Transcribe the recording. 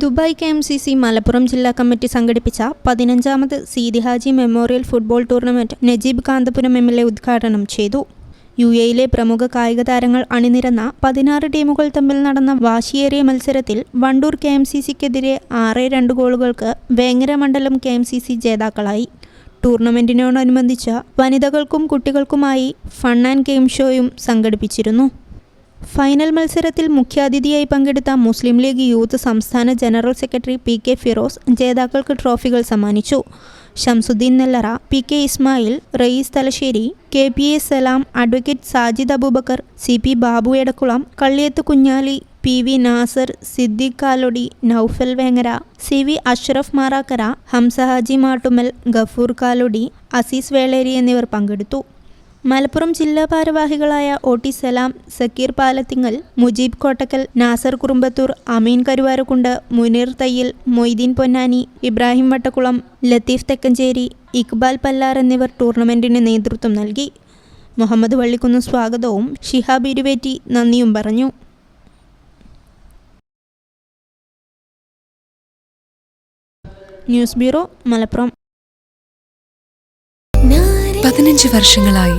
Dubai K M C C Malappuram ജില്ലാ committee സംഘടിപ്പിച്ച പതിനഞ്ചാമത് Seethi Haji memorial football tournament Najeeb Kanthapuram M L A ഉദ്ഘാടനം ചെയ്തു. U എയിലെ പ്രമുഖ കായിക താരങ്ങൾ അണിനിരന്ന പതിനാറ് ടീമുകൾ തമ്മിൽ നടന്ന വാശിയേറിയ മത്സരത്തിൽ വണ്ടൂർ കെ എം സി സിക്കെതിരെ ആറ് രണ്ട് ഗോളുകൾക്ക് വേങ്ങര മണ്ഡലം കെ എം സി സി ജേതാക്കളായി. ടൂർണമെന്റിനോടനുബന്ധിച്ച് വനിതകൾക്കും കുട്ടികൾക്കുമായി ഫൺ ആൻഡ് ഗെയിം ഷോയും സംഘടിപ്പിച്ചിരുന്നു. ഫൈനൽ മത്സരത്തിൽ മുഖ്യാതിഥിയായി പങ്കെടുത്ത മുസ്ലിം ലീഗ് യൂത്ത് സംസ്ഥാന general secretary P K Firoz ജേതാക്കൾക്ക് ട്രോഫികൾ സമ്മാനിച്ചു. Shamsudheen Nellara P K Ismail Rayees Thalassery K P A Salam advocate Sajid Abubakar C P Babu Edakkulam Kalliyath Kunhali P V Nasar Siddique Kalody Noufal Vengara C V Ashraf Marakkara Hamsahaji Mattummal Gafoor Kalody Azeez Veleri എന്നിവർ പങ്കെടുത്തു. മലപ്പുറം ജില്ലാ ഭാരവാഹികളായ O T Salam Zakir Palathingal Mujeeb Kottakkal Nasar Kurumbathur Ameen Karuvarakundu Muneer Thayyal Moideen Ponnani Ibrahim Vattakulam Latheef Thekkancheri Iqbal Pallar എന്നിവർ ടൂർണമെന്റിന് നേതൃത്വം നൽകി. മുഹമ്മദ് വള്ളിക്കുന്ന് സ്വാഗതവും ഷിഹാബ് ഇരുവേറ്റി നന്ദിയും പറഞ്ഞു. News bureau Malappuram. പതിനഞ്ച് വർഷങ്ങളായി